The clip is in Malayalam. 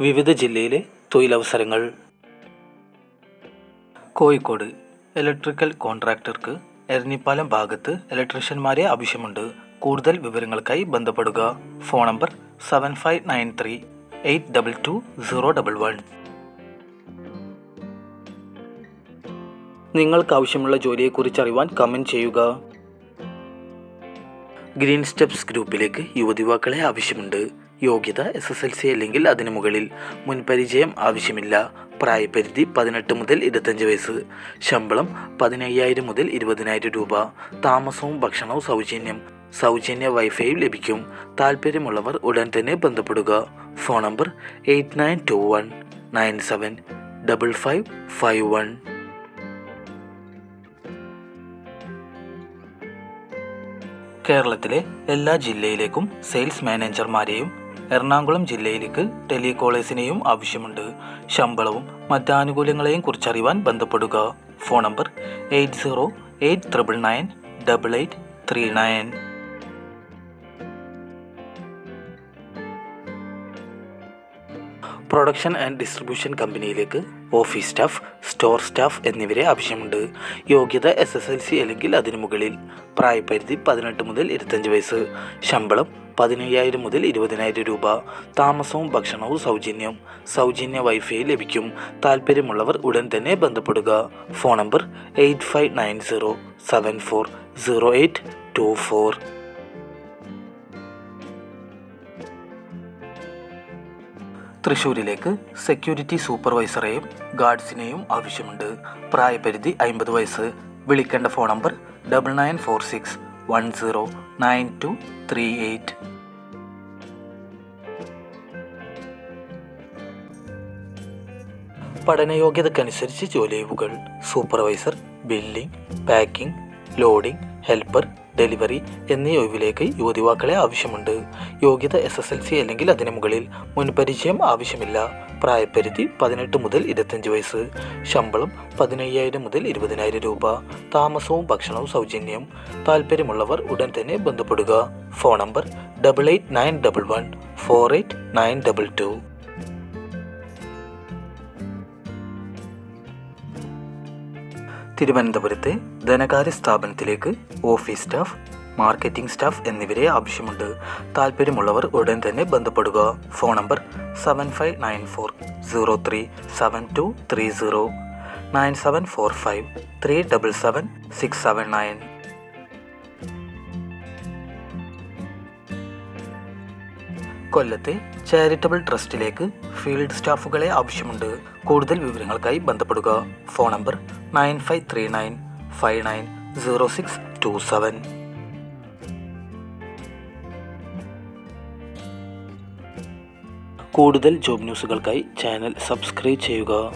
വിവിധ ജില്ലയിലെ തൊഴിലവസരങ്ങൾ. കോഴിക്കോട് ഇലക്ട്രിക്കൽ കോൺട്രാക്ടർക്ക് എരഞ്ഞിപ്പാലം ഭാഗത്ത് ഇലക്ട്രീഷ്യന്മാരെ ആവശ്യമുണ്ട്. കൂടുതൽ വിവരങ്ങൾക്കായി ബന്ധപ്പെടുക. Phone number seven five nine three eight double two zero double one ജോലിയെക്കുറിച്ച് അറിയുവാൻ കമന്റ് ചെയ്യുക. ഗ്രീൻ സ്റ്റെപ്സ് ഗ്രൂപ്പിലേക്ക് യുവതിവാക്കളെ ആവശ്യമുണ്ട്. യോഗ്യത എസ് എസ് എൽ സി അല്ലെങ്കിൽ അതിന് മുകളിൽ മുൻപരിചയം ആവശ്യമില്ല. പ്രായപരിധി പതിനെട്ട് മുതൽ ഇരുപത്തഞ്ച് വയസ്സ്. ശമ്പളം പതിനയ്യായിരം മുതൽ ഇരുപതിനായിരം രൂപ. താമസവും ഭക്ഷണവും സൗജന്യം. സൗജന്യ വൈഫൈയും ലഭിക്കും. താല്പര്യമുള്ളവർ ഉടൻ തന്നെ ബന്ധപ്പെടുക. Phone number eight nine two one nine seven double five five one. കേരളത്തിലെ എല്ലാ ജില്ലയിലേക്കും സെയിൽസ് മാനേജർമാരെയും എറണാകുളം ജില്ലയിലേക്ക് ടെലികോളേഴ്സിനെയും ആവശ്യമുണ്ട്. ശമ്പളവും മറ്റ് ആനുകൂല്യങ്ങളെയും കുറിച്ചറിയുവാൻ ബന്ധപ്പെടുക. Phone number eight zero eight triple nine double eight three nine. Production and distribution കമ്പനിയിലേക്ക് ഓഫീസ് സ്റ്റാഫ് സ്റ്റോർ സ്റ്റാഫ് എന്നിവരെ ആവശ്യമുണ്ട്. യോഗ്യത എസ് എസ് എൽ സി അല്ലെങ്കിൽ അതിനു മുകളിൽ പ്രായപരിധി പതിനെട്ട് മുതൽ ഇരുപത്തഞ്ച് വയസ്സ് ശമ്പളം പതിനയ്യായിരം മുതൽ ഇരുപതിനായിരം രൂപ താമസവും ഭക്ഷണവും സൗജന്യം സൗജന്യ വൈഫൈ ലഭിക്കും. താല്പര്യമുള്ളവർ ഉടൻ തന്നെ ബന്ധപ്പെടുക. Phone number eight five nine zero seven four zero eight two four തൃശ്ശൂരിലേക്ക് security സൂപ്പർവൈസറെയും ഗാർഡ്സിനെയും ആവശ്യമുണ്ട്. പ്രായപരിധി അമ്പത് വയസ്സ്. വിളിക്കേണ്ട phone number double nine four six one zero nine two three eight പഠനയോഗ്യതക്കനുസരിച്ച് ജോലിയൊഴിവുകൾ supervisor billing packing loading helper delivery എന്നീ ഒഴിവിലേക്ക് യുവതിവാക്കളെ ആവശ്യമുണ്ട്. യോഗ്യത എസ് എസ് എൽ സി അല്ലെങ്കിൽ അതിന് മുകളിൽ മുൻപരിചയം ആവശ്യമില്ല. പ്രായപരിധി പതിനെട്ട് മുതൽ ഇരുപത്തഞ്ച് വയസ്സ്. ശമ്പളം പതിനയ്യായിരം മുതൽ ഇരുപതിനായിരം രൂപ. താമസവും ഭക്ഷണവും സൗജന്യം. താല്പര്യമുള്ളവർ ഉടൻ തന്നെ ബന്ധപ്പെടുക. Phone number double eight nine double one four eight nine double two തിരുവനന്തപുരത്തെ ധനകാര്യ സ്ഥാപനത്തിലേക്ക് ഓഫീസ് സ്റ്റാഫ് മാർക്കറ്റിംഗ് സ്റ്റാഫ് എന്നിവരെ ആവശ്യമുണ്ട്. താല്പര്യമുള്ളവർ ഉടൻ തന്നെ ബന്ധപ്പെടുക. Phone number seven five nine four zero three seven two three zero nine seven four five three double seven six seven nine കൊല്ലത്തെ ചാരിറ്റബിൾ ട്രസ്റ്റിലേക്ക് ഫീൽഡ് സ്റ്റാഫുകളെ ആവശ്യമുണ്ട്. കൂടുതൽ വിവരങ്ങൾക്കായി ബന്ധപ്പെടുക. Phone number nine five three nine five nine zero six two seven. കൂടുതൽ ജോബ് ന്യൂസുകൾക്കായി ചാനൽ സബ്സ്ക്രൈബ് ചെയ്യുക.